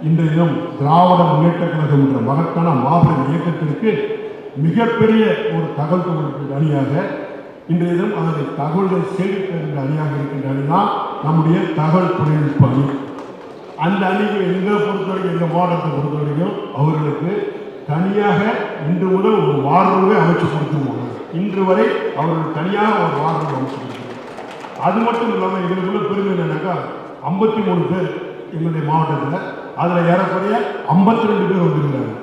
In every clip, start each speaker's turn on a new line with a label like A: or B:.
A: இன்றைய தினம் திராவிட முன்னேற்ற கழகம் என்ற மகத்தான மாபெரும் இயக்கத்திற்கு மிகப்பெரிய ஒரு தகவல் தொகுப்பு அணியாக இன்றைய தினம் அதனை தகவல்கள் சேகரிக்கின்ற அணியாக இருக்கின்ற அணிதான் நம்முடைய தகவல் தொழில்நுட்ப அணி. அந்த அணிக்கு எங்களை பொறுத்தவரைக்கும் எங்கள் மாவட்டத்தை பொறுத்தவரைக்கும் அவர்களுக்கு தனியாக இன்று முதல் ஒரு வார்டுமே அமைச்சு கொடுத்துருவாங்க இன்று வரை அவர்கள் தனியாக ஒரு வார்டு அமைச்சு கொடுத்துருவாங்க அது மட்டும் இல்லாமல் எங்களுக்குள்ள பெருமை என்னன்னாக்கா ஐம்பத்தி மூணு பேர் எங்களுடைய மாவட்டத்தில் அதில் ஏறக்குறைய ஐம்பத்தி ரெண்டு பேர் வந்திருக்காங்க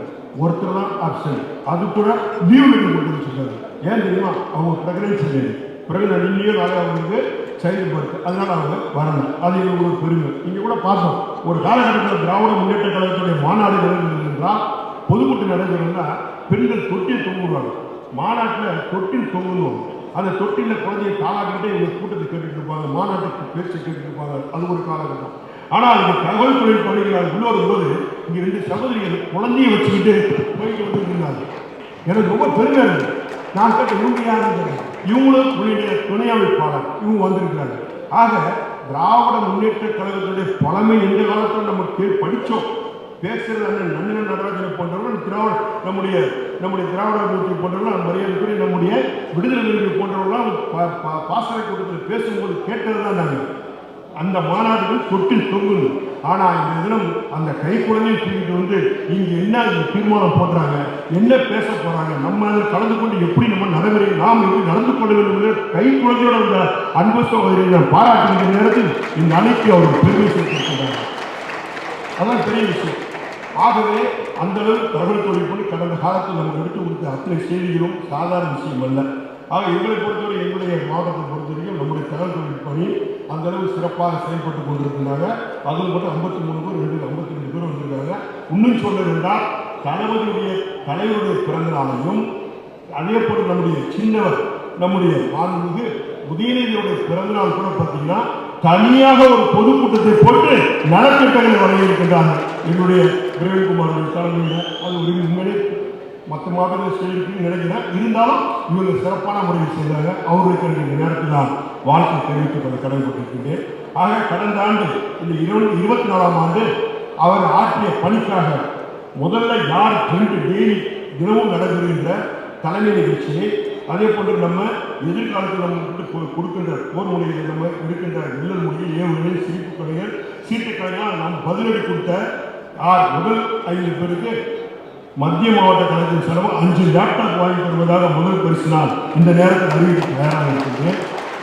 A: ஒருத்தர் தான் ஆப்ஷன் அது கூட லீவ் லெட்டர் கொண்டு வச்சிருக்காரு ஏன் தெரியுமா? அவங்க ப்ரெக்னன்சி லேடி ப்ரெக்னன்ட் இன்னையே வேலை அவங்களுக்கு சைல்டு பர்த் அதனால அவங்க வரணும் அது எங்களுக்கு ஒரு பெருமை. இங்கே கூட பார்த்தோம். ஒரு காலகட்டத்தில் திராவிட முன்னேற்ற கழகத்துடைய மாநாடு நடந்தது என்றால் பொதுக்கூட்டம் நடந்ததுன்னா பெண்கள் தொட்டில் தொங்குவாங்க. மாநாட்டில் தொட்டில் தொங்குவோம். அந்த தொட்டில குழந்தைய தாளாக்கிட்டே இவங்க கூட்டத்தை கேட்டுட்டு இருப்பாங்க. மாநாட்டுக்கு பேச்சு கேட்டுட்டு இருப்பாங்க. அது ஒரு காலகட்டம். ஆனால் இந்த தகவல் தொழில் பள்ளிகளால் உள்ள வரும்போது இங்கே ரெண்டு சகோதரிகள் குழந்தையை வச்சுக்கிட்டு போயிட்டு வந்துருக்கிறார்கள் இருந்தாங்க எனக்கு ரொம்ப பெருமை நான் கேட்ட இவங்க யாருன்னு இவங்களும் உங்களுடைய துணை அமைப்பாளர். இவங்க வந்திருக்கிறாங்க ஆக திராவிட முன்னேற்ற கழகத்துடைய பழமை எந்த காலத்தில் நம்ம படித்தோம். பேசுகிற பேசுறது அண்ணன் நன்னன் நடராஜனை போன்றவர்கள் திராவிட நம்முடைய நம்முடைய திராவிட மூர்த்தி போன்றவர்கள் மரியாதைக்குரிய நம்முடைய விடுதலை வீரர்கள் பா- பா- பாசறை கூட்டத்தில் பேசும்போது கேட்டது தான் நாங்கள். அந்த மாநாடுகள் தொட்டில் தொங்குது. ஆனால் இந்த தினம் அந்த கை குழந்தையை தூக்கிட்டு வந்து இங்கே என்ன தீர்மானம் போடுறாங்க? என்ன பேச போகிறாங்க நம்ம அதில் கலந்து கொண்டு எப்படி நம்ம நடைமுறை நாம் எப்படி நடந்து கொள்ள வேண்டும் என்று கை குழந்தையோட அந்த அன்பு சகோதரியை பாராட்டுகின்ற நேரத்தில் இந்த அணிக்கு அவர் பெருமை சேர்த்திருக்கிறார். அதான் பெரிய விஷயம். ஆகவே அந்த அளவுக்கு தகவல் தொழில்நுட்பம் கடந்த காலத்தில் நம்ம எடுத்து கொடுத்த அத்தனை செய்திகளும் சாதாரண விஷயம் அல்ல. ஆக எங்களை பொறுத்தவரை எங்களுடைய மாவட்டத்தை பொறுத்தவரைக்கும் நம்முடைய தகவல் தொழில் பண்ணி அந்த அளவு சிறப்பாக செயல்பட்டு கொண்டிருக்கிறாங்க. அதுவும் மட்டும் ஐம்பத்தி மூணு பேர் ரெண்டு ஐம்பத்தி ரெண்டு பேர் வந்திருக்காங்க. இன்னும் சொல்ல வேண்டாம் தளபதியுடைய தலைவருடைய பிறந்த நாளையும் அதே நம்முடைய சின்னவர் நம்முடைய மாண்புமிகு உதயநிதியுடைய பிறந்தநாள் கூட பார்த்தீங்கன்னா தனியாக ஒரு பொதுக்கூட்டத்தை போட்டு நலத்திட்டங்களை வழங்கியிருக்கின்றார்கள் என்னுடைய பிரவீன்குமாருடைய தலைமையில் அது ஒரு உண்மையிலே மற்ற மாவட்டங்கள் செய்திருக்குன்னு நினைக்கிறேன். இருந்தாலும் இவங்க சிறப்பான முறையில் செய்தாங்க அவர்களுக்கு நேரத்தில் தான் வாழ்க்கை தெரிவித்துக் கொள்ள கடமைப்பட்டிருக்கின்றேன் ஆக கடந்த ஆண்டு இந்த இருபது இருபத்தி நாலாம் ஆண்டு அவர் ஆற்றிய பணிக்காக முதல்ல யார் ட்ரெண்ட் டெய்லி தினமும் நடைபெறுகின்ற தலைமை நிகழ்ச்சியை அதே போன்று நம்ம எதிர்காலத்தில் நம்ம கொடுக்கின்ற போர் மொழிகளை நம்ம இருக்கின்ற வில்லல் மொழிகள் ஏவுகள் சிரிப்பு கலைகள் சீட்டு கலைகள் நாம் பதிலடி கொடுத்த ஆர் முதல் ஐந்து பேருக்கு மத்திய மாவட்ட கழகத்தின் செலவு அஞ்சு லேப்டாப் வாங்கி தருவதாக முதல் பரிசு நாள் இந்த நேரத்தில் அறிவிக்க தயாராக இருக்கிறது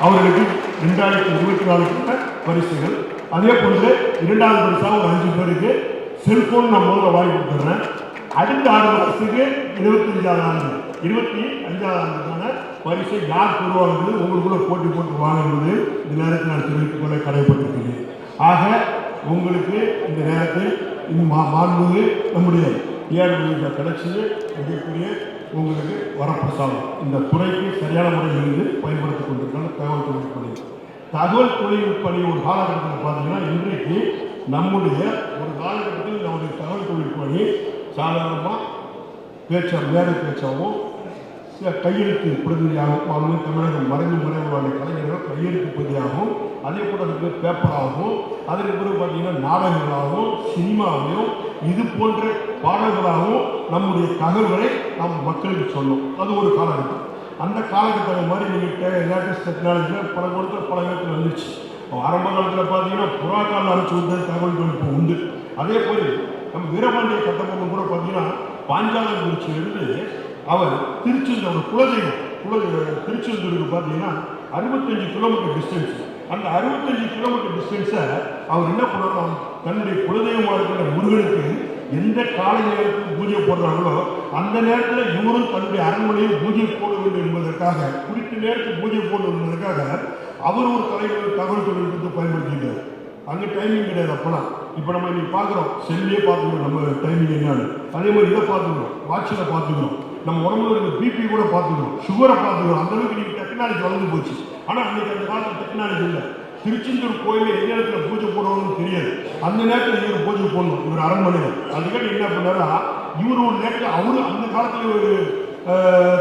A: அவர்களுக்கு ரெண்டாயிரத்தி இருபத்தி நாலுக்கான பரிசுகள். அதே போன்று இரண்டாவது பரிசாக ஒரு அஞ்சு பேருக்கு செல்போன் நான் முதல்ல வாங்கி கொடுத்துட்றேன் அடுத்த ஆறு மாதத்துக்கு இருபத்தி அஞ்சாவது ஆண்டு இருபத்தி அஞ்சாவது ஆண்டுக்கான பரிசை யார் பெறுவாங்கிறது உங்களுக்குள்ள போட்டி போட்டு வாங்குவது இந்த நேரத்தில் நான் தெரிவித்துக் கொள்ள கடைப்பட்டிருக்கிறேன் ஆக உங்களுக்கு இந்த நேரத்தில் இந்த மா மாண்புமிகு நம்முடைய ஏழு கிடைச்சது மிகப்பெரிய உங்களுக்கு வரப்பிரசாதம். இந்த துறைக்கு சரியான முறையில் இருந்து பயன்படுத்திக் கொண்டிருக்கிற தகவல் தொழில்நுட்ப தகவல் தொழில்நுட்ப பணி ஒரு காலகட்டத்தில் பார்த்தீங்கன்னா இன்றைக்கு நம்முடைய ஒரு காலகட்டத்தில் நம்முடைய தகவல் தொழில்நுட்ப பணி சாதாரணமாக பேச்சா வேலை பேச்சாகவும் கையெழுத்து பிரதிநிதியாகவும் அவங்க தமிழகம் மறைந்து மறைவான கலைஞர்கள் கையெழுத்து பிரதியாகவும் அதே போல் அதுக்கு பேப்பராகவும் அதற்கு பிறகு பார்த்தீங்கன்னா நாடகங்களாகவும் சினிமாவையும் இது போன்ற பாடல்களாகவும் நம்முடைய தகவலை நாம் மக்களுக்கு சொன்னோம் அது ஒரு காலகட்டம். அந்த காலகட்டம் மாதிரி நீங்கள் லேட்டஸ்ட் டெக்னாலஜியில் பல இடத்துல பல இடத்துல வந்துச்சு. ஆரம்ப காலத்தில் பார்த்தீங்கன்னா காலம் அனுப்பிச்சு விட்ட தகவல் தொழில்நுட்பம் உண்டு. அதே போல் நம்ம வீரபாண்டிய கட்டபொம்மன் கூட பார்த்தீங்கன்னா பாஞ்சாலங்குறிச்சியிலிருந்து அவர் திருச்செந்தூர் குலதெய்வம் குல திருச்செந்தூருக்கு பார்த்தீங்கன்னா அறுபத்தஞ்சு கிலோமீட்டர் டிஸ்டன்ஸ் அந்த அறுபத்தஞ்சு கிலோமீட்டர் டிஸ்டன்ஸை அவர் என்ன பண்ணணும்? தன்னுடைய குலதெய்வமாக இருக்கிற முருகனுக்கு எந்த காலை நேரத்தில் பூஜை போடுறாங்களோ அந்த நேரத்தில் இவரும் தன்னுடைய அரண்மனையில் பூஜை போட வேண்டும் என்பதற்காக குறித்த நேரத்தில் பூஜை போட என்பதற்காக அவர் ஒரு தலைவர் தகவல் தொழில்நுட்பத்தை பயன்படுத்திட்டார் அங்கே டைமிங் கிடையாது அப்போலாம் இப்போ நம்ம இன்னைக்கு பார்க்குறோம். செல்லியே பார்த்துக்கிறோம். நம்ம டைமிங் என்னன்னு. அதே மாதிரி இதை பார்த்துக்கிறோம். வாட்சில் பார்த்துக்கிறோம். நம்ம உடம்புல இருக்க பிபி கூட பார்த்துக்கிறோம். சுகரை பார்த்துக்கிறோம். அந்த அளவுக்கு இன்னைக்கு டெக்னாலஜி வளர்ந்து போச்சு. ஆனால் அன்னைக்கு அந்த காலத்தில் டெக்னாலஜி இல்லை. திருச்செந்தூர் கோயிலில் எந்த இடத்துல பூஜை போடணும்னு தெரியாது. அந்த நேரத்தில் இவர் பூஜை போடணும். இவர் அரண்மனையில். அதுக்காக என்ன பண்ணாரா இவர் ஒரு நேரத்தில் அவரு அந்த காலத்தில் ஒரு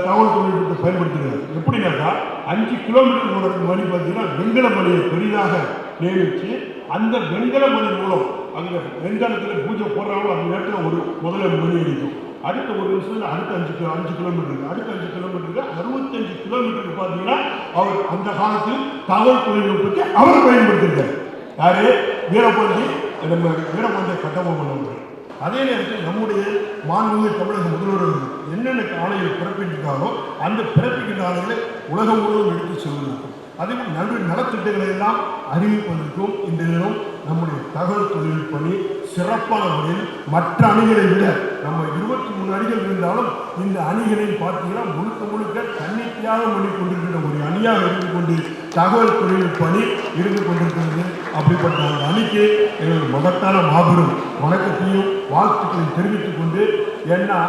A: தகவல் தொழில்நுட்பத்தை பயன்படுத்துகிறார் எப்படின்னாக்கா அஞ்சு கிலோமீட்டர் தூரத்துக்கு மணி பார்த்தீங்கன்னா வெண்கல மலையை பெரிதாக நியமித்து அந்த வெண்கல மணி மூலம் அங்கே எந்த பூஜை போடுறாங்களோ அந்த நேரத்தில் ஒரு முதல்ல மணி அடிக்கும் அடுத்த ஒரு நிமிஷத்துல அடுத்த அஞ்சு கிலோ அஞ்சு கிலோமீட்டருக்கு அடுத்த அஞ்சு கிலோமீட்டருக்கு அறுபத்தஞ்சு கிலோமீட்டருக்கு பார்த்தீங்கன்னா அவர் அந்த காலத்தில் தகவல் தொழில்நுட்பத்தை அவர் பயன்படுத்தியிருக்கார். யாரு? வீரபாண்டி நம்ம வீரபாண்டிய கட்டபொம்மன் அவர்கள். அதே நேரத்தில் நம்முடைய மாண்புமிகு தமிழக முதல்வர் என்னென்ன ஆணைகள் பிறப்பிக்கின்றாரோ அந்த பிறப்பிக்கின்ற ஆணைகளை உலகம் முழுவதும் எடுத்து செல்வதற்கு அதே போல் நடு நலத்திட்டங்களை எல்லாம் அறிவிப்பதற்கும் இந்த தினம் நம்முடைய தகவல் தொழில்நுட்ப பணி சிறப்பான முறையில் மற்ற அணிகளை விட நம்ம இருபத்தி மூணு அணிகள் இருந்தாலும் இந்த அணிகளை பார்த்தீங்கன்னா முழுக்க முழுக்க தன்னிச்சையாக பண்ணி கொண்டிருக்கிற ஒரு அணியாக இருந்து கொண்டு தகவல் தொழில்நுட்ப அணி இருந்து கொண்டிருக்கிறது அப்படிப்பட்ட அந்த அணிக்கு எங்கள் மகத்தான மாபெரும் வணக்கத்தையும் வாழ்த்துக்களையும் தெரிவித்துக் கொண்டு ஏன்னா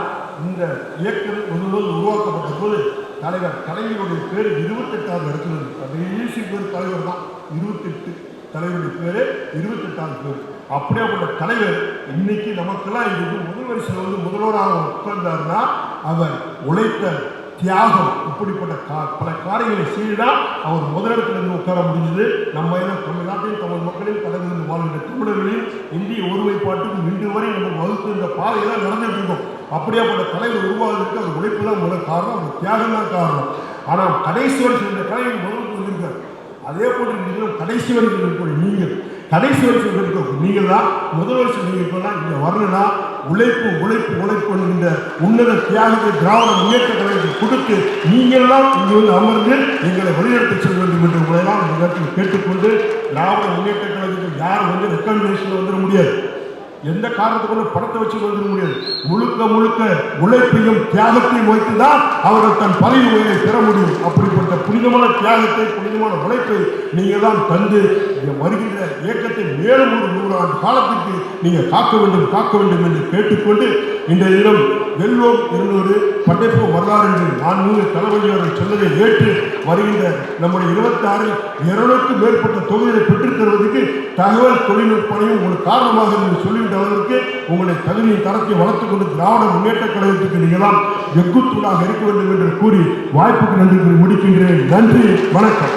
A: இந்த இயக்கம் முதல் உருவாக்கப்பட்ட போது தலைவர் தலைவருடைய பேர் இருபத்தெட்டாவது இடத்துல இருக்கு கடைசி பேர் தலைவர் தான். இருபத்தெட்டு. தலைவருடைய பேர் இருபத்தெட்டாவது பேர். அப்படியே உள்ள தலைவர் இன்னைக்கு நமக்கெல்லாம் இது முதல் வரிசையில் வந்து முதல்வராக உட்கார்ந்தாருன்னா அவர் உழைத்த தியாகம் இப்படிப்பட்ட கா- பல காரியங்களை செய்துதான் அவர் முதலிடத்தில் இருந்து உட்கார முடிஞ்சது. நம்ம எல்லாம் தமிழ்நாட்டில் தமிழ் மக்களின் இருந்து வாழ்கின்ற தமிழர்களின் இந்திய ஒருமைப்பாட்டுக்கு இன்று வரை நம்ம வகுத்து இந்த பாதையெல்லாம் நடந்துட்டு இருக்கோம் அப்படியாப்பட்ட தலைவர் உருவாவதற்கு அந்த உழைப்பு தான் முதல் காரணம் அந்த தியாகம் தான் காரணம். ஆனால் கடைசி வருஷம் இந்த கலைஞர் முதலுக்கு வந்திருக்கார் அதே போன்று நீங்களும் கடைசி வரைக்கும் இருக்கக்கூடிய நீங்கள். கடைசி வருஷம் இருக்க நீங்கள் தான் முதல் வருஷம் நீங்கள் இப்போலாம் இங்கே வரணும்னா உழைப்பு உழைப்பு உழைப்பு என்கின்ற உன்னத தியாகத்தை திராவிட முன்னேற்ற கழகத்தை கொடுத்து நீங்கள் இங்கே வந்து அமர்ந்து எங்களை வழிநடத்தி செல்ல வேண்டும் என்று உங்களையெல்லாம் இந்த நேரத்தில் கேட்டுக்கொண்டு திராவிட முன்னேற்ற கழகத்தில் யாரும் வந்து ரெக்கமெண்டேஷன் வந்துட முடியாது. எந்த காரணத்துக்குள்ள படத்தை வச்சு வந்துட முடியாது. முழுக்க முழுக்க உழைப்பையும் தியாகத்தையும் வைத்துதான் அவர்கள் தன் பதவி உயரை பெற முடியும். அப்படிப்பட்ட புனிதமான தியாகத்தை புனிதமான உழைப்பை நீங்கள் தான் தந்து வருகின்ற இயக்கத்தை மேலும் ஒரு நூறாண்டு காலத்திற்கு நீங்கள் காக்க வேண்டும் காக்க வேண்டும் என்று கேட்டுக்கொண்டு இந்த தினம் வெல்வோம் இருந்தோடு படைப்பு வரலாறு என்று நான் நூறு தளபதி அவர்கள் சொன்னதை ஏற்று வருகின்ற நம்முடைய இருபத்தி ஆறில் இருநூறுக்கும் மேற்பட்ட தொகுதிகளை பெற்றுத் தருவதற்கு தகவல் தொழில்நுட்பத்தையும் ஒரு காரணமாக என்று சொல்லிவிட்ட அளவிற்கு உங்களுடைய தகுதியின் தரத்தை வளர்த்துக் கொண்டு திராவிட முன்னேற்ற கழகத்துக்கு நீங்களாம் எக்குத்தூடாக இருக்க வேண்டும் என்று கூறி வாய்ப்புக்கு நன்றி கூறி முடிக்கின்றேன். நன்றி. வணக்கம்.